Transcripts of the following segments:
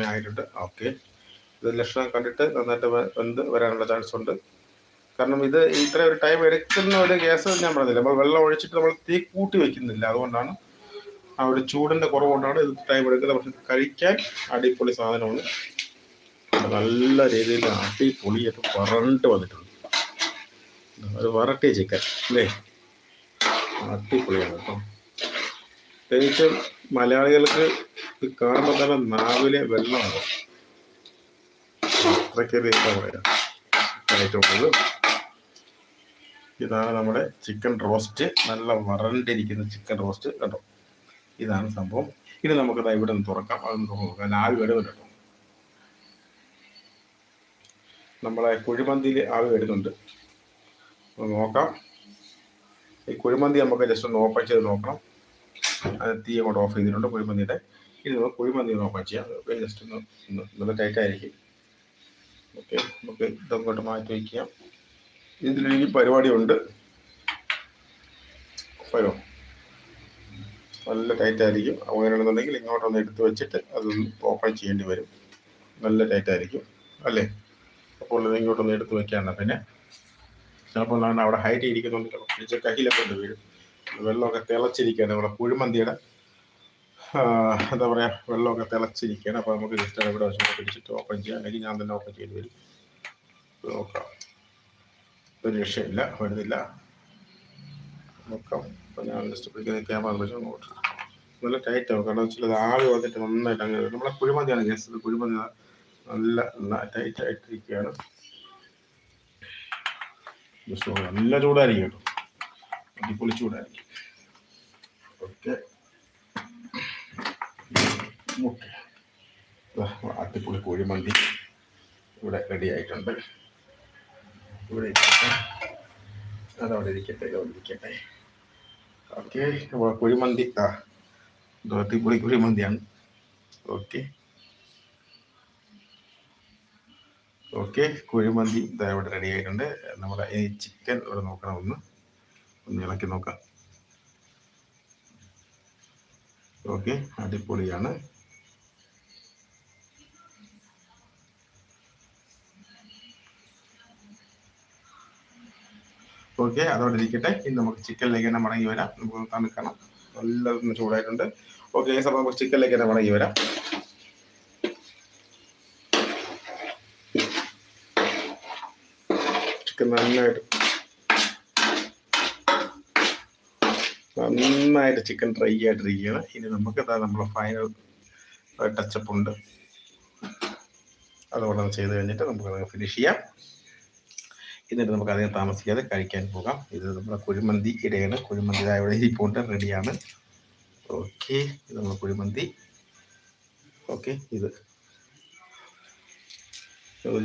സമയമായിട്ടുണ്ട് ഓക്കെ. ഇത് ലക്ഷണം കണ്ടിട്ട് നന്നായിട്ട് വെന്ത് വരാനുള്ള ചാൻസ് ഉണ്ട്. കാരണം ഇത് ഇത്ര ഒരു ടൈം എടുക്കുന്ന ഒരു ഗ്യാസ് ഞാൻ പറഞ്ഞില്ല നമ്മൾ വെള്ളം ഒഴിച്ചിട്ട് നമ്മൾ തീ കൂട്ടി വെക്കുന്നില്ല. അതുകൊണ്ടാണ് ആ ഒരു ചൂടിന്റെ കുറവുകൊണ്ടാണ് ഇത് ടൈം എടുക്കുന്നത്. പക്ഷെ കഴിക്കാൻ അടിപൊളി സാധനമാണ്. നല്ല രീതിയിൽ അടിപൊളിയായിട്ട് വരണ്ട് വന്നിട്ടുണ്ട്. ഒരു വരട്ടി ചിക്കൻ അല്ലേ? അടിപൊളിയാണ് കേട്ടോ. പ്രത്യേകിച്ചും മലയാളികൾക്ക് ഇത് കാണുമ്പോൾ തന്നെ നാവിലെ വെള്ളമാണ് പറയുക ആയിട്ടുള്ളത് ഇതാണ് നമ്മുടെ ചിക്കൻ റോസ്റ്റ് നല്ല വരണ്ടിരിക്കുന്ന ചിക്കൻ റോസ്റ്റ് കേട്ടോ ഇതാണ് സംഭവം. ഇനി നമുക്ക് ദാ ഇവിടെ നിന്ന് തുറക്കാം. അതൊന്ന് തുറന്നു നോക്കാം. ആവി വരുന്നുണ്ട് കേട്ടോ. നമ്മളെ കുഴിമന്തിയിൽ ആവി വരുന്നുണ്ട്. നോക്കാം. ഈ കുഴിമന്തി നമുക്ക് ജസ്റ്റ് ഒന്ന് ഓപ്പൺ ചെയ്ത് നോക്കണം. തീ അങ്ങോട്ട് ഓഫ് ചെയ്തിട്ടുണ്ട്. കുഴിമന്തിയുടെ ഇനി നമുക്ക് കുഴിമന്തി ഒന്ന് ഓപ്പൺ ചെയ്യാം. ജസ്റ്റ് ഒന്ന് നല്ല ടൈറ്റ് ആയിരിക്കും. ഓക്കെ നമുക്ക് ഇതങ്ങോട്ട് മാറ്റി വയ്ക്കാം ഇതിലെനിക്ക് പരിപാടിയുണ്ട്. വരും. നല്ല ടൈറ്റ് ആയിരിക്കും. അങ്ങനെയാണെന്നുണ്ടെങ്കിൽ ഇങ്ങോട്ടൊന്ന് എടുത്ത് വെച്ചിട്ട് അതൊന്ന് ഓപ്പൺ ചെയ്യേണ്ടി വരും. നല്ല ടൈറ്റായിരിക്കും അല്ലേ? അപ്പോൾ ഇത് ഇങ്ങോട്ടൊന്ന് എടുത്ത് വെക്കാണ് പിന്നെ ചിലപ്പോൾ അവിടെ ഹൈറ്റ് ഇരിക്കുന്നുണ്ട്. പിടിച്ച കയ്യിലൊക്കെ ഉണ്ട് വീഴും വെള്ളമൊക്കെ തിളച്ചിരിക്കുകയാണ് നമ്മുടെ കുഴിമന്തിയുടെ എന്താ പറയുക വെള്ളമൊക്കെ തിളച്ചിരിക്കുകയാണ്. അപ്പോൾ നമുക്ക് ജസ്റ്റ് ഇവിടെ വശം പിടിച്ചിട്ട് ഓപ്പൺ ചെയ്യാം. അല്ലെങ്കിൽ ഞാൻ തന്നെ ഓപ്പൺ ചെയ്ത് വരും. നോക്കാം. ഒരു രക്ഷയില്ല വരുന്നില്ല. നോക്കാം. അപ്പോൾ ഞാൻ ജസ്റ്റ് പിടിക്കുന്ന ക്യാമറ വെച്ച് നോക്കാം നല്ല ടൈറ്റ് ആവും കാരണം വെച്ചാൽ ആവി വന്നിട്ട് നന്നായിട്ട് അങ്ങനെ. നമ്മളെ കുഴിമന്തിയാണ് ഗ്യാസ് കുഴിമന്തി നല്ല ടൈറ്റ് ആയിട്ടിരിക്കുകയാണ്. ജസ്റ്റ് നല്ല ചൂടായിരിക്കും കേട്ടോ. അടിപൊളി ചൂടായിരിക്കും. ഓക്കെ. ഓക്കെ അടിപൊളി കോഴിമന്തി ഇവിടെ റെഡി ആയിട്ടുണ്ട്. ഇവിടെ അതവിടെ ഇരിക്കട്ടെ അവിടെ ഇരിക്കട്ടെ. ഓക്കെ കുഴിമന്തി ആ അടിപൊളി കുഴിമന്തിയാണ്. ഓക്കെ. ഓക്കെ കുഴിമന്തി ഇവിടെ റെഡി ആയിട്ടുണ്ട്. നമ്മുടെ ചിക്കൻ ഇവിടെ നോക്കണം ഒന്ന്. ഒന്ന് നോക്കാം. ഓക്കെ അടിപൊളിയാണ്. ഓക്കെ അതോടെ ഇരിക്കട്ടെ. ഇനി നമുക്ക് ചിക്കനിലേക്ക് തന്നെ മടങ്ങി വരാം. നമുക്ക് തണുക്കണം നല്ല ചൂടായിട്ടുണ്ട്. ഓക്കെ അപ്പോൾ നമുക്ക് ചിക്കനിലേക്ക് തന്നെ മടങ്ങി വരാം. ചിക്കൻ നന്നായിട്ട് നന്നായിട്ട് ചിക്കൻ ഡ്രൈ ആയിട്ടിരിക്കുകയാണ് ഇനി നമുക്ക് ഇതാ നമ്മുടെ ഫൈനൽ ടച്ചപ്പ് ഉണ്ട്. അതുകൊണ്ട് അത് ചെയ്ത് കഴിഞ്ഞിട്ട് നമുക്ക് ഫിനിഷ് ചെയ്യാം. എന്നിട്ട് നമുക്ക് അധികം താമസിക്കാതെ കഴിക്കാൻ പോകാം. ഇത് നമ്മുടെ കുഴിമന്തി ഇടയാണ്. കുഴിമന്തി ഇവിടെ ഇരിപ്പുണ്ട്. റെഡിയാണ് ഓക്കെ ഇത് നമ്മുടെ കുഴിമന്തി. ഓക്കെ ഇത്.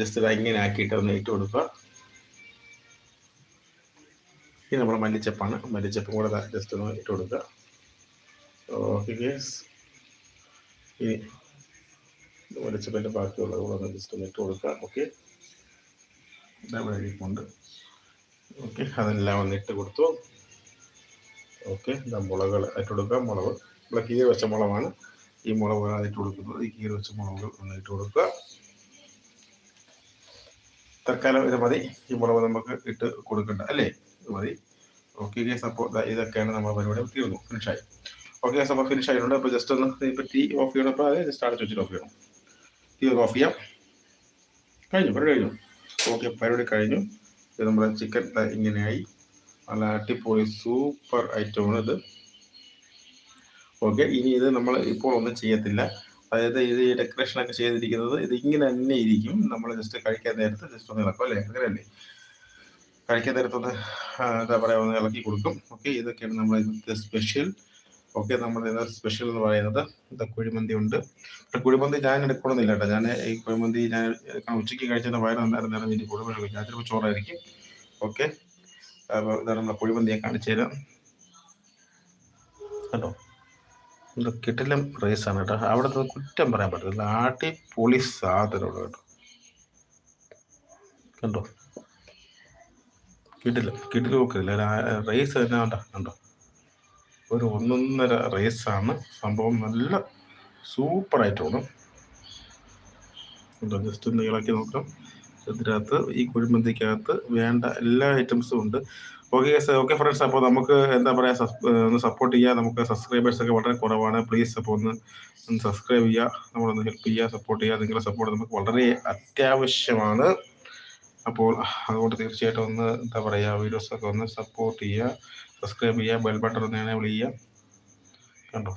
ജസ്റ്റ് ഇത് ഇങ്ങനെ ആക്കിയിട്ട് ഒന്ന് ഇട്ട് കൊടുക്കുക. ഇനി നമ്മുടെ മല്ലിച്ചപ്പാണ്. മല്ലിച്ചപ്പും കൂടെ ജസ്റ്റ് ഒന്ന് ഇട്ട് കൊടുക്കുക. ഓക്കെ ഗേസ് ഇനി മല്ലിച്ചപ്പിന്റെ ബാക്കിയുള്ളത് കൂടെ ഒന്ന് ജസ്റ്റ് ഒന്ന് ഇട്ട് കൊടുക്കുക. ഓക്കെ ഇതവിടെ ഓക്കെ അതെല്ലാം ഒന്ന് ഇട്ട് കൊടുത്തു. ഓക്കെ ഇതാ മുളകൾ ഇട്ട് കൊടുക്കുക. മുളക് ഇവിടെ കീറി വെച്ച മുളകാണ്. ഈ മുളക് ഇട്ട് കൊടുക്കുന്നത്. ഈ കീറി വെച്ച മുളകുകൾ ഒന്ന് ഇട്ട് കൊടുക്കുക. തൽക്കാലം ഇത് മതി. ഈ മുളക് നമുക്ക് ഇട്ട് കൊടുക്കണ്ട. അല്ലേ? ഇത് മതി. ഓക്കെ ഗേസ് അപ്പോൾ ഇതൊക്കെയാണ് നമ്മൾ പരിപാടി. തീർന്നു. ഫിനിഷായി ഓക്കെ ഗേസ് അപ്പോൾ ഫിനിഷ് ആയിട്ടുണ്ട്. അപ്പോൾ ജസ്റ്റ് ഒന്ന് ഇപ്പോൾ ടീ ഓഫ് ചെയ്യണം. അപ്പോൾ അത് ജസ്റ്റ് അടച്ച് വെച്ചിട്ട് ഓഫ് ചെയ്യണം. ടീ ഓഫ് ചെയ്യാം. കഴിഞ്ഞു പരിപാടി കഴിഞ്ഞു. ഓക്കെ പരിപാടി കഴിഞ്ഞു. ഇത് നമ്മുടെ ചിക്കൻ ഇങ്ങനെയായി. നല്ല അടിപൊളി സൂപ്പർ ഐറ്റമാണ് ഇത്. ഓക്കെ ഇനി ഇത് നമ്മൾ ഇപ്പോൾ ഒന്നും ചെയ്യത്തില്ല. അതായത് ഇത് ഈ ഡെക്കറേഷൻ ഒക്കെ ചെയ്തിരിക്കുന്നത് ഇത് ഇങ്ങനെ തന്നെ ഇരിക്കും. നമ്മൾ ജസ്റ്റ് കഴിക്കാൻ നേരത്തെ ജസ്റ്റ് ഒന്ന് ഇളക്കും അല്ലേ? അങ്ങനെയല്ലേ? കഴിക്കാൻ നേരത്തൊന്ന് എന്താ പറയുക ഒന്ന് ഇളക്കി കൊടുക്കും. ഓക്കെ ഇതൊക്കെയാണ് നമ്മൾ ഇന്നത്തെ സ്പെഷ്യൽ ഓക്കെ നമ്മൾ ഇന്നത്തെ സ്പെഷ്യൽ എന്ന് പറയുന്നത് ഇത് കുഴിമന്തി ഉണ്ട്. പക്ഷെ കുഴിമന്തി ഞാൻ എടുക്കണമെന്നില്ല കേട്ടോ. ഞാൻ ഈ കുഴിമന്തി ഞാൻ ഉച്ചയ്ക്ക് കഴിച്ചതിന്റെ വയറ് നന്നായിരുന്നു നേരം വേണ്ടി കുഴിമന്തി കഴിക്കും. ചിലപ്പോൾ ചോറായിരിക്കും. ഓക്കെ അപ്പോൾ ഇതാണ് നമ്മളെ കുഴിമന്തിയെ കാണിച്ചു തരാം. കേട്ടോ ഇത് കിട്ടിലും റൈസാണ് കേട്ടോ. അവിടുത്തെ കുറ്റം പറയാൻ പറ്റില്ല ആട്ടി പൊളി സാധനമാണ് കേട്ടോ. കണ്ടോ? കിട്ടില്ല കിട്ടില്ല നോക്കില്ല റേസ് തന്നെ വേണ്ട കണ്ടോ? ഒരു ഒന്നൊന്നര റേസാണ് സംഭവം നല്ല സൂപ്പറായിട്ട് തോന്നും ജസ്റ്റ് ഒന്ന് ഇളക്കി നോക്കാം. ഇതിനകത്ത് ഈ കുഴിമന്തിക്കകത്ത് വേണ്ട എല്ലാ ഐറ്റംസും ഉണ്ട്. ഓക്കെ ഓക്കെ ഫ്രണ്ട്സ് അപ്പോൾ നമുക്ക് എന്താ പറയുക ഒന്ന് സപ്പോർട്ട് ചെയ്യുക നമുക്ക് സബ്സ്ക്രൈബേഴ്സ് ഒക്കെ വളരെ കുറവാണ്. പ്ലീസ് അപ്പോൾ ഒന്ന് ഒന്ന് സബ്സ്ക്രൈബ് ചെയ്യുക നമ്മളൊന്ന് ഹെൽപ്പ് ചെയ്യുക സപ്പോർട്ട് ചെയ്യുക നിങ്ങളുടെ സപ്പോർട്ട് നമുക്ക് വളരെ അത്യാവശ്യമാണ്. അപ്പോൾ അതുകൊണ്ട് തീർച്ചയായിട്ടും ഒന്ന് എന്താ പറയുക വീഡിയോസൊക്കെ ഒന്ന് സപ്പോർട്ട് ചെയ്യുക സബ്സ്ക്രൈബ് ചെയ്യുക ബെൽ ബട്ടൺ ഒന്ന് വിളിക്കുക. ചെയ്യുക കണ്ടോ?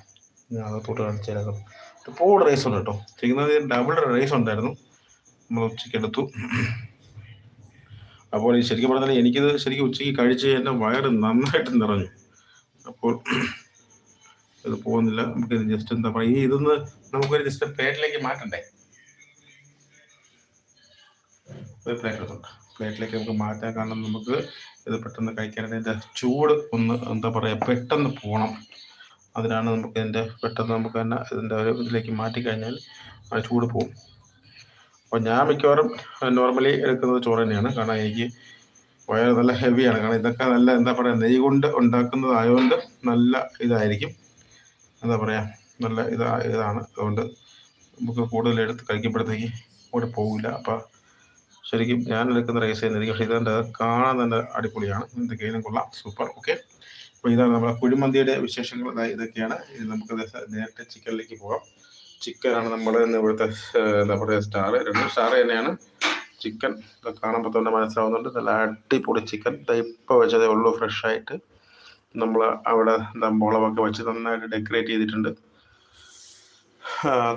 ഞാൻ അകത്തോട്ട് കാണിച്ചു തരാം. ഒരുപാട് റേസ് ഉണ്ട് കേട്ടോ. ചെയ്യുന്നത് ഡബിൾ റേസ് ഉണ്ടായിരുന്നു. നമ്മൾ ഉച്ചയ്ക്ക് എടുത്തു. അപ്പോൾ ശരിക്കും പറഞ്ഞാൽ എനിക്കിത് ശരിക്കും ഉച്ചയ്ക്ക് കഴിച്ച് എന്റെ വയറ് നന്നായിട്ട് നിറഞ്ഞു. അപ്പോൾ ഇത് പോകുന്നില്ല. നമുക്ക് ജസ്റ്റ് എന്താ പറയുക ഈ ഇതൊന്ന് നമുക്കൊരു ജസ്റ്റ് പേരിലേക്ക് മാറ്റണ്ടേ? ഒരു പ്ലേറ്റ് എടുത്തുണ്ട് പ്ലേറ്റിലേക്ക് നമുക്ക് മാറ്റാൻ കാരണം നമുക്ക് ഇത് പെട്ടെന്ന് കഴിക്കാനായിട്ട് ഇതിന്റെ ചൂട് ഒന്ന് എന്താ പറയുക പെട്ടെന്ന് പോകണം അതിനാണ് നമുക്ക് ഇതിന്റെ പെട്ടെന്ന് നമുക്ക് തന്നെ ഇതിന്റെ ഒരു ഇതിലേക്ക് മാറ്റി കഴിഞ്ഞാൽ ആ ചൂട് പോകും അപ്പോൾ ഞാൻ മിക്കവാറും നോർമലി എടുക്കുന്നത് ചോറ് തന്നെയാണ്. കാരണം എനിക്ക് വയറ് നല്ല ഹെവിയാണ് കാരണം ഇതൊക്കെ നല്ല എന്താ പറയുക നെയ് കൊണ്ട് ഉണ്ടാക്കുന്നതായതുകൊണ്ട് നല്ല ഇതായിരിക്കും. എന്താ പറയുക നല്ല ഇതാ ഇതാണ്. അതുകൊണ്ട് നമുക്ക് കൂടുതൽ എടുത്ത് കഴിക്കുമ്പോഴത്തേക്ക് കൂടെ പോകില്ല അപ്പോൾ ശരിക്കും ഞാൻ എടുക്കുന്ന റേസ് ചെയ്യുന്നത് പക്ഷേ ഇതിന്റെ കാണാൻ തന്നെ അടിപൊളിയാണ്. എന്തൊക്കെയും കൊള്ളാം. സൂപ്പർ. ഓക്കെ. അപ്പോൾ ഇതാണ് നമ്മുടെ കുഴിമന്തിയുടെ വിശേഷങ്ങൾ. ഇതാ ഇതൊക്കെയാണ്. ഇത് നമുക്ക് നേരത്തെ ചിക്കനിലേക്ക് പോകാം. ചിക്കനാണ് നമ്മൾ ഇന്ന് ഇവിടുത്തെ നമ്മുടെ സ്റ്റാർ. രണ്ട് സ്റ്റാർ തന്നെയാണ്. ചിക്കൻ കാണുമ്പോൾ തന്നെ മനസ്സിലാവുന്നുണ്ട്. നല്ല അടിപൊളി ചിക്കൻ. ഇപ്പോൾ വെച്ചതേ ഉള്ളൂ ഫ്രഷ് ആയിട്ട്. നമ്മൾ അവിടെ എന്താ മുളകൊക്കെ വെച്ച് നന്നായിട്ട് ഡെക്കറേറ്റ് ചെയ്തിട്ടുണ്ട്.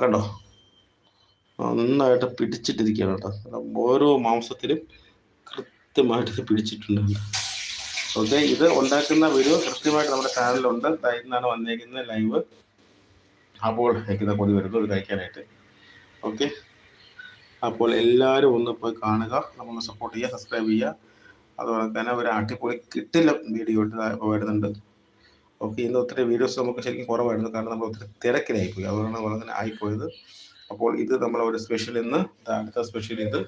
കണ്ടോ? നന്നായിട്ട് പിടിച്ചിട്ടിരിക്കുകയാണ് കേട്ടോ. ഓരോ മാംസത്തിലും കൃത്യമായിട്ട് പിടിച്ചിട്ടുണ്ട്. ഓക്കെ ഇത് ഉണ്ടാക്കുന്ന വീഡിയോ കൃത്യമായിട്ട് നമ്മുടെ ചാനലിലുണ്ട്. ഇന്നാണ് വന്നേക്കുന്നത് ലൈവ്. അപ്പോൾ കഴിക്കുന്ന പൊടി വരുന്നു ഇത് കഴിക്കാനായിട്ട് ഓക്കെ അപ്പോൾ എല്ലാവരും ഒന്ന് പോയി കാണുക. നമ്മളൊന്ന് സപ്പോർട്ട് ചെയ്യുക സബ്സ്ക്രൈബ് ചെയ്യുക. അതുപോലെ തന്നെ ഒരു അടിപൊളി കിട്ടില്ല വീഡിയോ വരുന്നുണ്ട്. ഓക്കെ ഇന്ന് ഒത്തിരി വീഡിയോസ് നമുക്ക് ശരിക്കും കുറവായിരുന്നു. കാരണം നമ്മൾ ഒത്തിരി തിരക്കിലായിപ്പോയി. അതുകൊണ്ടാണ് അങ്ങനെ ആയിപ്പോയത്. അപ്പോൾ ഇത് നമ്മൾ ഒരു സ്പെഷ്യൽ ഇന്ന് അടുത്ത സ്പെഷ്യൽ ഇത്.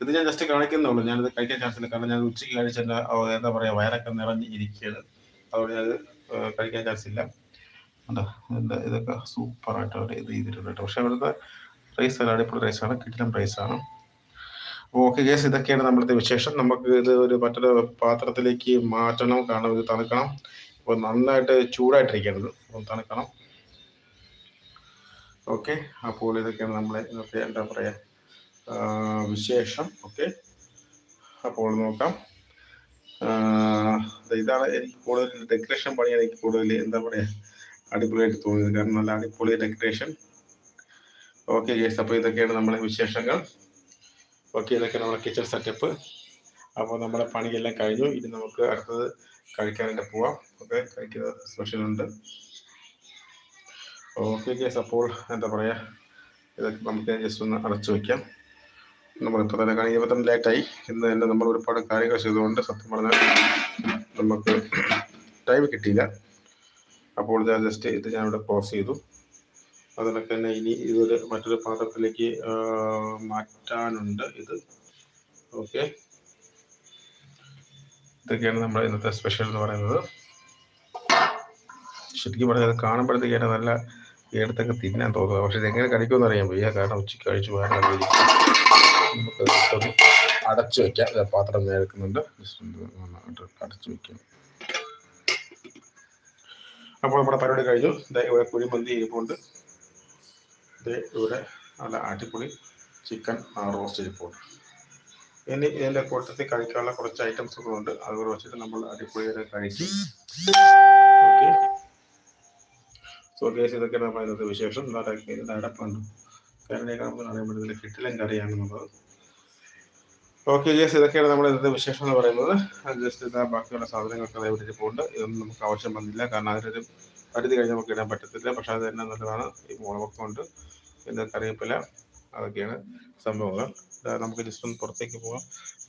ഇത് ഞാൻ ജസ്റ്റ് കാണിക്കുന്നുള്ളൂ ഞാനിത് കഴിക്കാൻ ചാൻസ് ഇല്ല. കാരണം ഞാൻ ഉച്ചയ്ക്ക് കഴിച്ചെന്റെ എന്താ പറയുക വയറൊക്കെ നിറഞ്ഞ് ഇരിക്കുകയാണ് അതുകൊണ്ട് ആ, കഴിക്കാൻ ചാൻസ് ഇല്ല. ഇതിന്റെ ഇതൊക്കെ സൂപ്പറായിട്ട് അവർ ഇത് ചെയ്തിട്ടുണ്ട് കേട്ടോ. പക്ഷേ അവിടുത്തെ റൈസ് അല്ല അടിപൊളി റൈസാണ് കിട്ടിലും റൈസാണ് ഓക്കെ ഗേസ് ഇതൊക്കെയാണ് നമ്മളത്തെ വിശേഷം. നമുക്ക് ഇത് ഒരു മറ്റൊരു പാത്രത്തിലേക്ക് മാറ്റണം. കാരണം ഇത് തണുക്കണം. അപ്പോൾ നന്നായിട്ട് ചൂടായിട്ടിരിക്കേണ്ടത് തണുക്കണം. ഓക്കെ അപ്പോൾ ഇതൊക്കെയാണ് നമ്മളെ ഇന്നത്തെ എന്താ പറയുക വിശേഷം. ഓക്കെ അപ്പോൾ നോക്കാം. ഇതാണ് എനിക്ക് കൂടുതൽ ഡെക്കറേഷൻ പണിയാണ് എനിക്ക് കൂടുതൽ എന്താ പറയുക അടിപൊളിയായിട്ട് തോന്നിയത്. കാരണം നല്ല അടിപൊളി ഡെക്കറേഷൻ ഓക്കെ ഗേസ് അപ്പോൾ ഇതൊക്കെയാണ് നമ്മുടെ വിശേഷങ്ങൾ. ഓക്കെ ഇതൊക്കെ നമ്മുടെ കിച്ചൺ സെറ്റപ്പ് അപ്പോൾ നമ്മുടെ പണിയെല്ലാം കഴിഞ്ഞു. ഇനി നമുക്ക് അടുത്തത് കഴിക്കാനായിട്ട് പോവാം. ഓക്കെ കഴിക്കുന്ന സ്പെഷ്യൽ ഉണ്ട്. ഓക്കെ കേസ് അപ്പോൾ എന്താ പറയുക ഇതൊക്കെ നമുക്ക് ജസ്റ്റ് ഒന്ന് അടച്ചു വയ്ക്കാം നമ്മളിപ്പോൾ തന്നെ കാണിക്കുമ്പോൾ തന്നെ ലേറ്റായി ഇന്ന് തന്നെ നമ്മൾ ഒരുപാട് കാര്യങ്ങൾ ചെയ്തുകൊണ്ട് സത്യം പറഞ്ഞാൽ നമുക്ക് ടൈം കിട്ടിയില്ല. അപ്പോൾ ഞാൻ ജസ്റ്റ് ഇത് ഞാനിവിടെ ക്ലോസ് ചെയ്തു. അതിനൊക്കെ തന്നെ ഇനി ഇതൊരു മറ്റൊരു പാത്രത്തിലേക്ക് മാറ്റാനുണ്ട് ഇത്. ഓക്കെ ഇതൊക്കെയാണ് നമ്മൾ ഇന്നത്തെ സ്പെഷ്യൽ എന്ന് പറയുന്നത്. ശരിക്കും പറഞ്ഞാൽ കാണുമ്പോഴത്തേക്കാണ് നല്ല എടുത്തൊക്കെ തിന്നാൻ തോന്നുന്നത് പക്ഷെ ഇതെങ്ങനെ കഴിക്കുമെന്ന് അറിയാൻ വയ്യ. കാരണം ഉച്ചയ്ക്ക് കഴിച്ച് നമുക്ക് അടച്ചു വെക്കാം. പാത്രം ജസ്റ്റ് അടച്ചു വെക്കാം. അപ്പോൾ നമ്മുടെ പരിപാടി കഴിഞ്ഞു. ഇവിടെ കുഴിമന്തി ഇരിപ്പുണ്ട്. ഇവിടെ നല്ല അടിപൊളി ചിക്കൻ റോസ്റ്റ് ഇരിപ്പുണ്ട്. ഇനി ഇതിന്റെ കൂട്ടത്തിൽ കഴിക്കാനുള്ള കുറച്ച് ഐറ്റംസുകളുണ്ട് അതുകൂടെ വെച്ചിട്ട് നമ്മൾ അടിപൊളിയായിട്ട് കഴിക്കും. ഓക്കെ സോ കേസ് ഇതൊക്കെ നമ്മൾ ഇന്നത്തെ വിശേഷം ഇതിന്റെ അടപ്പുണ്ട് കറിയൊക്കെ നമുക്ക് കിട്ടിലും കറിയാണെന്നുള്ളത് ഓക്കെ കേസ് ഇതൊക്കെയാണ് നമ്മുടെ ഇന്നത്തെ വിശേഷം എന്ന് പറയുന്നത്. ജസ്റ്റ് ഇതാ ബാക്കിയുള്ള സാധനങ്ങളൊക്കെ അതേപോലെ പോകുന്നുണ്ട് ഇതൊന്നും നമുക്ക് ആവശ്യം വന്നില്ല. കാരണം അതിനൊരു പരിധി കഴിഞ്ഞ് നമുക്ക് ഇടാൻ പറ്റത്തില്ല. പക്ഷേ അത് തന്നെ നല്ലതാണ്. ഈ മുളകൊക്കെ ഉണ്ട്. പിന്നെ കറിവേപ്പില അതൊക്കെയാണ് സംഭവങ്ങൾ. നമുക്ക് ജസ്റ്റ് ഒന്ന് പുറത്തേക്ക് പോകാം.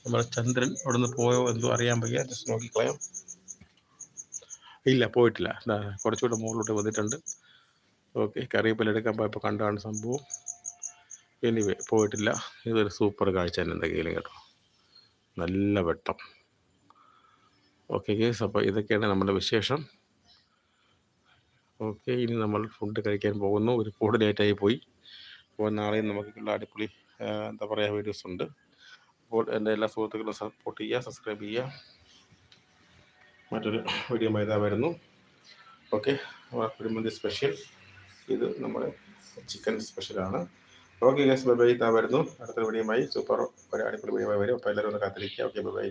നമ്മുടെ ചന്ദ്രൻ അവിടെ നിന്ന് പോയോ എന്തോ അറിയാൻ വയ്യ. ജസ്റ്റ് നോക്കിക്കളയാം. ഇല്ല പോയിട്ടില്ല. കുറച്ചുകൂടെ മുകളിലോട്ട് വന്നിട്ടുണ്ട്. ഓക്കെ കറിവേപ്പില എടുക്കാൻ പോയപ്പോൾ കണ്ടാണ് സംഭവം. എനിവേ പോയിട്ടില്ല. ഇതൊരു സൂപ്പർ കാഴ്ച തന്നെ എന്തെങ്കിലും കേട്ടോ. നല്ല വെട്ടം. ഓക്കെ കേസ് അപ്പോൾ ഇതൊക്കെയാണ് നമ്മുടെ വിശേഷം. ഓക്കെ ഇനി നമ്മൾ ഫുഡ് കഴിക്കാൻ പോകുന്നു. ഒരു കൂടുതൽ ലേറ്റായി പോയി. അപ്പോൾ നാളെയും നമുക്കുള്ള അടിപൊളി എന്താ പറയുക വീഡിയോസ് ഉണ്ട്. അപ്പോൾ എന്റെ എല്ലാ സുഹൃത്തുക്കളും സപ്പോർട്ട് ചെയ്യുക സബ്സ്ക്രൈബ് ചെയ്യുക. മറ്റൊരു വീഡിയോ മൈതാവായിരുന്നു വരുന്നു. ഓക്കെ കുഴിമന്തി സ്പെഷ്യൽ ഇത് നമ്മുടെ ചിക്കൻ സ്പെഷ്യലാണ്. ഓക്കെ ഗ്യാസ് ബൈ ബൈ ഇതാ വരുന്നു. അടുത്ത വീഡിയോയുമായി സൂപ്പർ ഒരു അടിപൊളി വരും. അപ്പോൾ എല്ലാവരും ഒന്ന് കാത്തിരിക്കുക. Okay bye bye